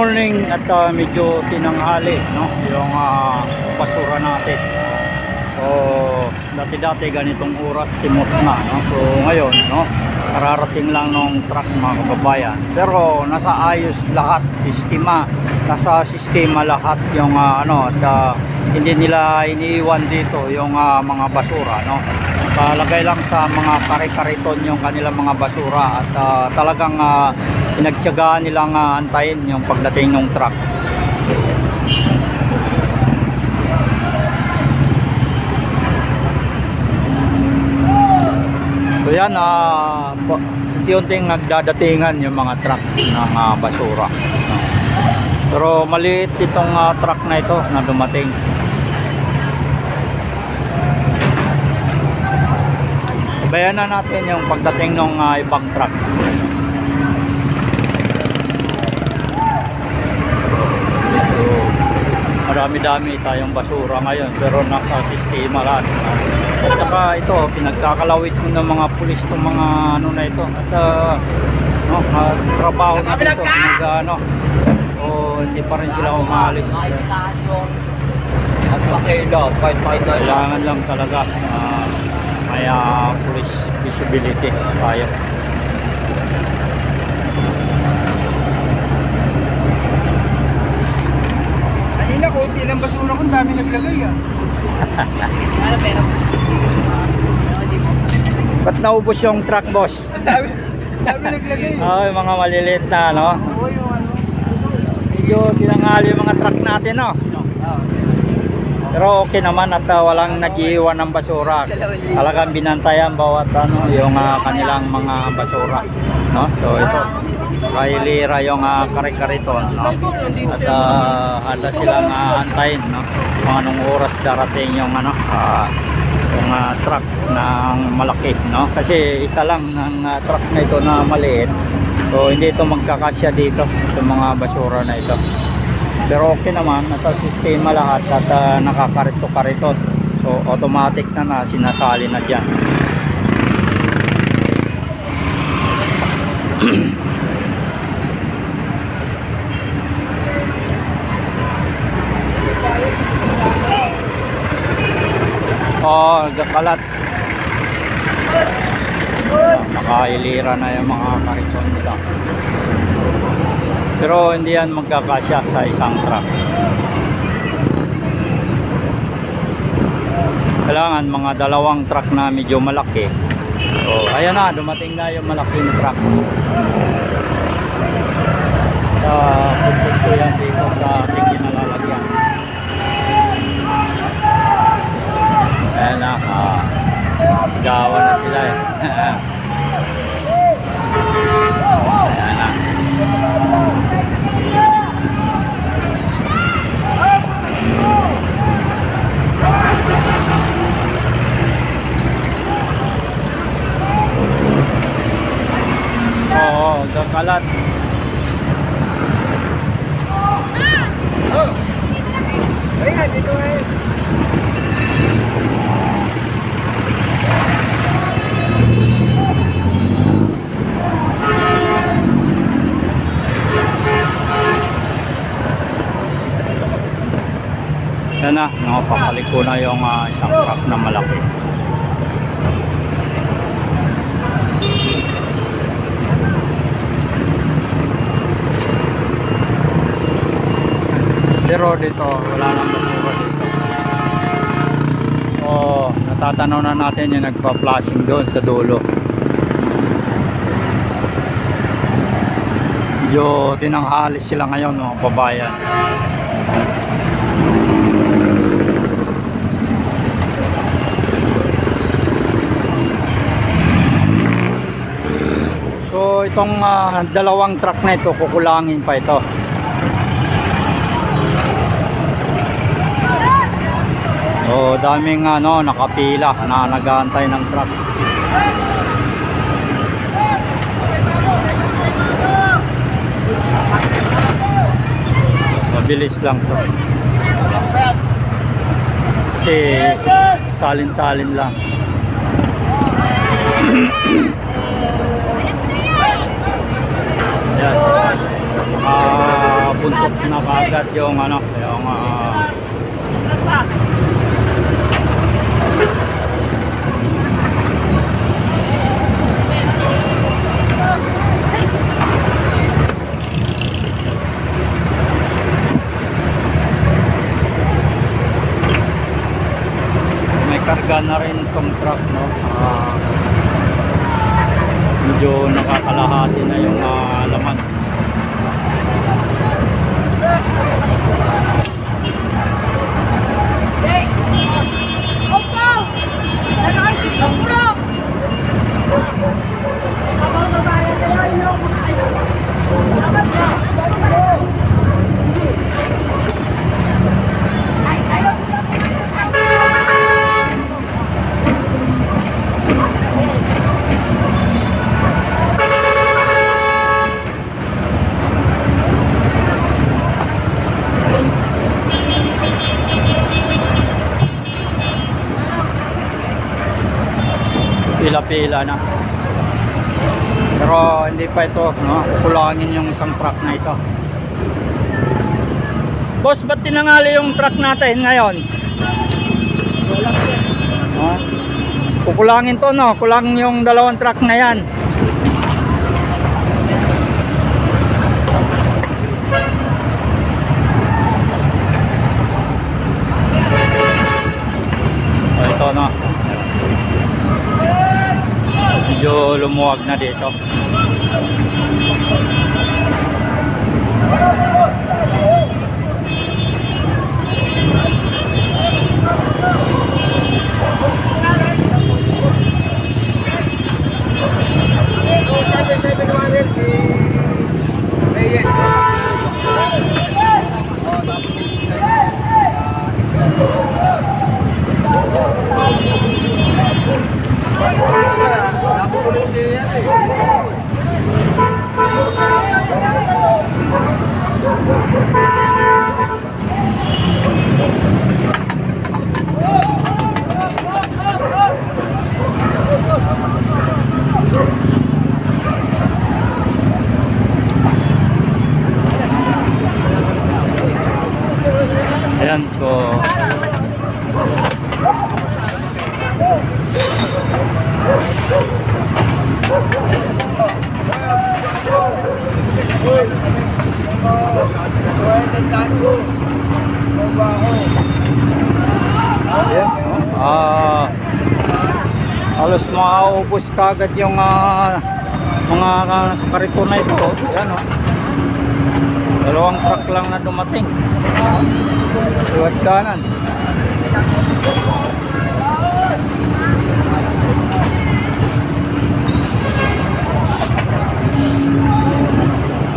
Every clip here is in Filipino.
morning at ah, medyo tinanghali no yung ah, basura natin. So dati-dati ganitong oras simot na no. So ngayon no kararating lang nung truck mga kababayan. Pero nasa ayos lahat, sistema, nasa sistema lahat yung ah, ano at ah, hindi nila iniiwan dito yung ah, mga basura no. Nakalagay lang sa mga kare-kariton yung kanilang mga basura at ah, talagang ah, pinagtiyagaan nilang ah, antayin yung pagdating ng truck. So yan, pa- unti-unting nagdadatingan yung mga truck ng ah, basura. Pero maliit itong ah, truck na ito na dumating. Sabayan na natin yung pagdating ng ah, ibang truck. Marami-dami tayong basura ngayon pero nasa sistema lahat. At saka ito, pinagkakalawit mo ng mga pulis ng mga ano na ito. At uh, no, uh, trabaho na dito. Nag, ano, o hindi pa rin sila umalis. At pakilo, kahit pakilo. Kailangan lang talaga uh, may uh, police visibility tayo. Kanina, konti lang basura ko, dami naglagay ah. Ano pera? Ba't naubos yung truck boss? Ang dami, dami naglagay. Ay, mga maliliit na, no? Oo, yung ano. Medyo tinangali yung mga truck natin, no? Pero okay naman at uh, walang nag-iwan ng basura. Talagang binantayan bawat ano, yung uh, kanilang mga basura. No? So ito, kailira yung uh, kare-kariton. No? At uh, handa silang uh, antayin. No? Kung anong oras darating yung ano, ah, yung uh, truck ng malaki. No? Kasi isa lang ng uh, truck na ito na maliit. So hindi ito magkakasya dito, itong mga basura na ito. Pero okay naman, nasa sistema lahat at uh, nakakarito-kariton. So automatic na na sinasali na dyan. Oh, gakalat. Nakailira na yung mga kariton nila. Pero hindi yan magkakasya sa isang truck. Kailangan mga dalawang truck na medyo malaki. So, ayan na, dumating na yung malaking truck. Sa uh, ko yan dito sa ating kinalalagyan. Ayan na, ah, sigawan na sila eh. ayan na. Oo, gakalat. Ayun na, dito eh. Na, nakapapaliko na yung ah, isang truck na malaki. Pero dito, wala nang basura dito. So, natatanaw na natin yung nagpa-flashing doon sa dulo. Medyo tinanghalis sila ngayon mga kababayan. So itong ah, dalawang truck na ito kukulangin pa ito. So daming ano nakapila na nag-aantay ng truck. Mabilis lang to. Kasi salin-salin lang. Yan. Ah, punta yung ano, yung ah, may karga na rin tong truck no Ah, medyo nakakalahati na yung ah, laman pila-pila na. Pero hindi pa ito no? Kulangin yung isang truck na ito. Boss ba't tinangali yung truck natin ngayon? No? kukulangin to no? Kulang yung dalawang truck na yan O, ito no medyo lumuwag na dito ayan so ah halos mauubos kagad yung ah, mga uh, sa kariton na ito yan oh. dalawang truck lang na dumating Iwas kanan.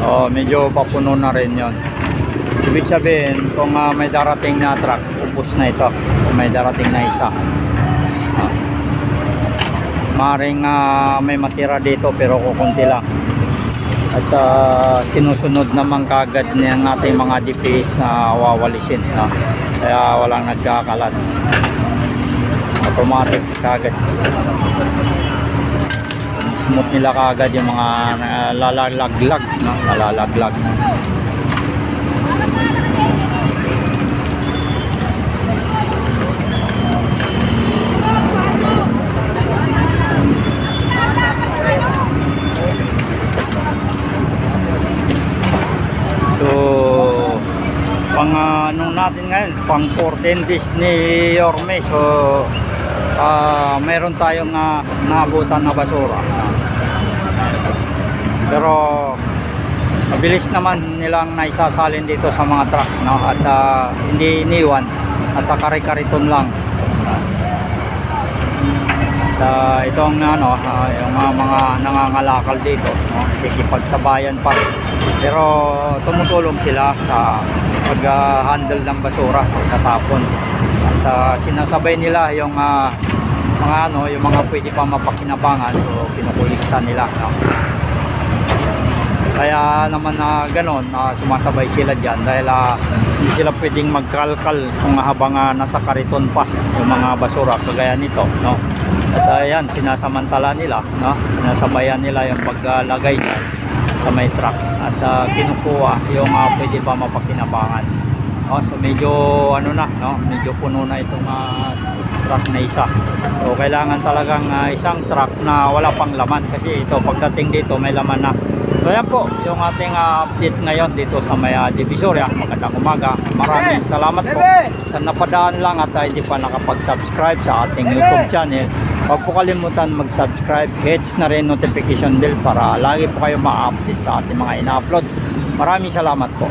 Oh, medyo papuno na rin 'yon. Ibig sabihin, kung ah, may darating na truck, ubos na ito. Kung may darating na isa. Ah. Maring ah, may matira dito pero kukunti lang. At ah, sinusunod naman kagad ng ating mga DPS na wawalisin. No? Kaya walang nagkakalat. Automatic kagad. Smooth nila kagad yung mga nalalaglag. No? Nalalaglag. So, pang ano natin ngayon, pang 14 days ni Yorme. So, ah meron tayong uh, naabutan na basura. Pero, mabilis naman nilang naisasalin dito sa mga truck. No? At ah, hindi iniwan. Nasa kare-kariton lang. At ah, itong ano, ah, yung mga, mga nangangalakal dito, no? kikipagsabayan pa. Pero tumutulong sila sa pag-handle ng basura pagkatapon. At ah, sinasabay nila yung ah, mga ano, yung mga pwede pa mapakinabangan so kinukulikta nila. No? Kaya naman na ganon, na sumasabay sila diyan dahil ah, hindi sila pwedeng magkalkal kung habang ah, nasa kariton pa yung mga basura kagaya nito, no. At ayan, sinasamantala nila, no. Sinasabayan nila yung paglagay niya sa may truck at ah, kinukuha yung ah, pwede pa mapakinabangan. Oh, so medyo ano na, no? Medyo puno na itong ah, truck na isa. So kailangan talagang ah, isang truck na wala pang laman kasi ito pagdating dito may laman na. So yan po yung ating ah, update ngayon dito sa Maya Divisoria. Magandang umaga. Maraming salamat po sa napadaan lang at ah, hindi pa nakapag-subscribe sa ating YouTube channel. Huwag po kalimutan mag-subscribe, hits na rin notification bell para lagi po kayo ma-update sa ating mga ina-upload. Maraming salamat po.